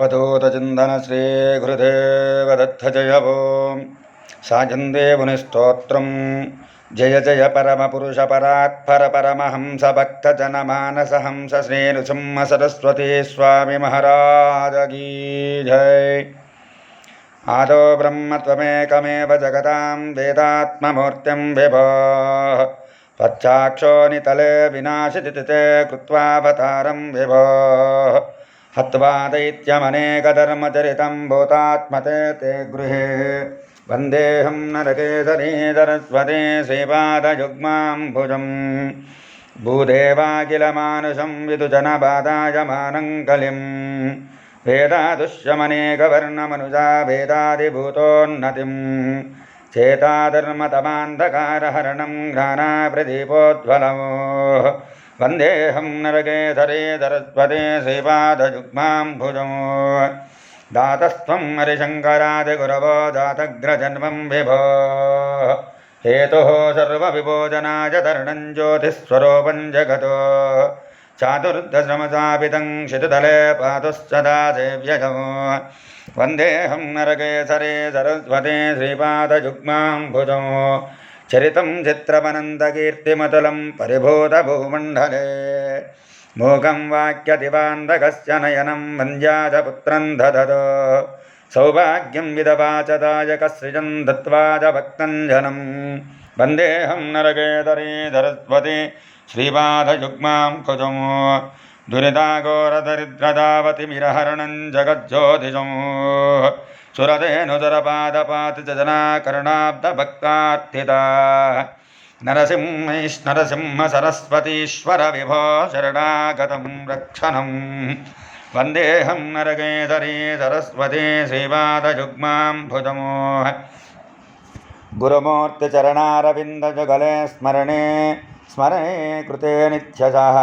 अवधूतचिन्दनश्रीगुरुदेवदत्तजयवो साजन्देमुनिस्तोत्रं जय जय परमपुरुषपरात्परपरमहंसभक्तजनमानसहंसश्रीनुसिंह सरस्वती स्वामी महाराजगी जय। आदो ब्रह्मत्वमेकमेव जगतां वेदात्ममूर्तिं विभो। पच्चाक्षो नितले विनाशिति कृत्वावतारं विभो। हत्वा दैत्यमनेकधर्मचरितं भूतात्मते ते गृह। गृहे वन्देऽहं नरकेसरीधरस्वते श्रीपादयुग्माम्भुजम् भूदेवा किल मानुषं विदुजनबाधायमानं कलि वेदादुष्यमनेकवर्णमनुजा भेदादिभूतोन्नतिं चेताधर्मतमान्धकारहरणं घ्राणा प्रदीपोज्ज्वलमोः वन्देऽहं नरकेसरे सरस्वते श्रीपादयुग्मां भुजमो। दातस्त्वं हरिशङ्करादिगुरवो जातग्रजन्मं विभो। हेतुः सर्वविभोजनाय तरणं ज्योतिस्वरूपं जगतो। चातुर्दशमसापितं क्षितुतले पातुश्चदा सेव्यजमो वन्देऽहं नरकेसरे सरस्वते श्रीपादयुग्मां भुजमो। చరితం చిత్రమనందకీర్తిమతులం పరిభూతభూమండలే. మూకం వాక్యతివాంధకస్య నయనం వంద్యాజపుత్రం దదదో. సౌభాగ్యం విదవాచదాయకసృజం దత్వాజ భక్తం వందేహం నరకేతరీ సరస్వతి శ్రీపాదయుగ్మాం కుజము దురితాఘోరదరిద్రదావతిమిరహరణం జగజ్యోతిజము सुरतेऽनुदरपादपातिजनाकर्णाब्दभक्तार्थिता नरसिंहैश् सरस्वतीश्वर विभो शरणागतं रक्षणं वन्देऽहं नरकेसरी सरस्वती श्रीपादयुग्माम्भुजमोह। गुरुमूर्तिचरणारविन्दजुगले स्मरणे स्मरणे कृते नित्यशः।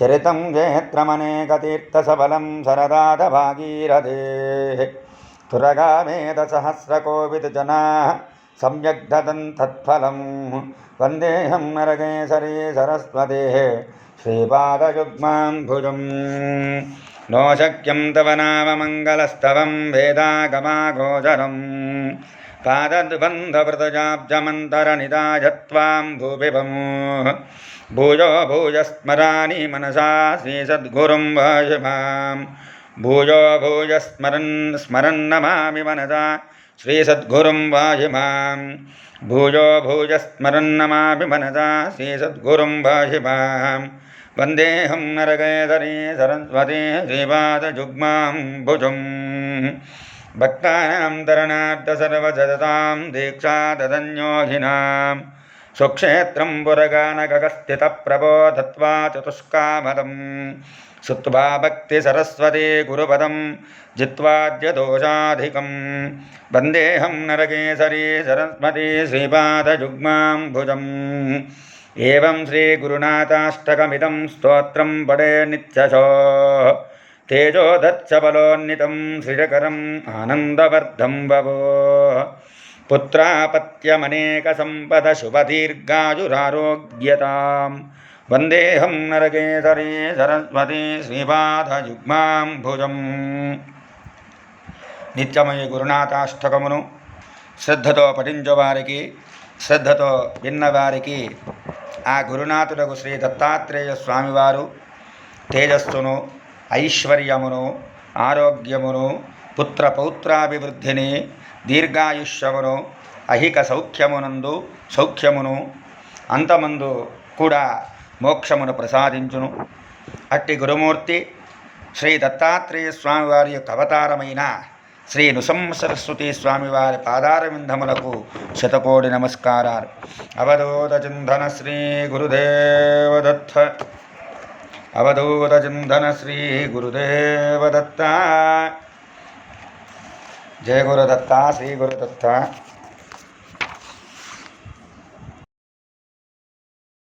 चरितं जेत्रमनेकतीर्थसबलं सरदादभागीरथेः तुरगामेधसहस्रकोविदजनाः सम्यक् ददन् तत्फलं वन्देऽहं नरकेसरी सरस्वतेः श्रीपादयुग्मां भुजं नो शक्यं तव नाम मङ्गलस्तवं वेदागमागोचरम्। पादद्बन्धवृतजाब्जमन्तरनिदाय त्वां भूपिबमो। भूयो भूयस्मराणि मनसा श्रीसद्गुरुं वायुमाम्। भूयो भूयस्मरन् स्मरन्नमामि मनसा। श्रीसद्गुरुं वाहि माँ भूयो भूयस्मरन्नमामि मनसा। श्रीसद्गुरुं वाहि माँ वन्देऽहं नरकेसरी सरस्वती श्रीपादजुग्मां भुजम्। भक्तानां दीक्षा ददन्योधिनां सुक्षेत्रं पुरगानगगस्थितप्रभो दत्त्वा चतुष्कामदम् श्रुत्वा भक्तिसरस्वती गुरुपदं जित्वाद्यदोषाधिकं वन्देऽहं नरकेसरी सरस्वती श्रीपादयुग्मां भुजम् एवं श्रीगुरुनाथाष्टकमिदं स्तोत्रं पडे नित्यशो। तेजोदच्च बलोन्नितं श्रीजकरम् आनन्दवर्धं ववो पुत्रापत्यमनेकसम्पदशुभदीर्घायुरारोग्यताम् వందేహం నరకేసరీ సరస్వతి శ్రీపాదయుగ్మాం భుజం నిత్యమయ గురునాథాష్టకమును శ్రద్ధతో పఠించువారికి శ్రద్ధతో విన్నవారికి ఆ గురునాథులకు శ్రీ దత్తాత్రేయ స్వామివారు తేజస్సును ఐశ్వర్యమును ఆరోగ్యమును పుత్ర పౌత్రాభివృద్ధిని దీర్ఘాయుష్యమును అహిక సౌఖ్యమునందు సౌఖ్యమును అంతమందు కూడా మోక్షమును ప్రసాదించును. అట్టి గురుమూర్తి శ్రీ దత్తాత్రేయ స్వామివారి యొక్క అవతారమైన శ్రీ నృసింహ సరస్వతి స్వామివారి పాదారవిందములకు శతకోడి నమస్కారాలు. అవధూత శ్రీ గురుదేవదత్త అవధూత చింతన శ్రీ గురుదేవదత్త. ಜಯ ಗುರುದತ್ತ ಶ್ರೀ ಗುರುದತ್ತ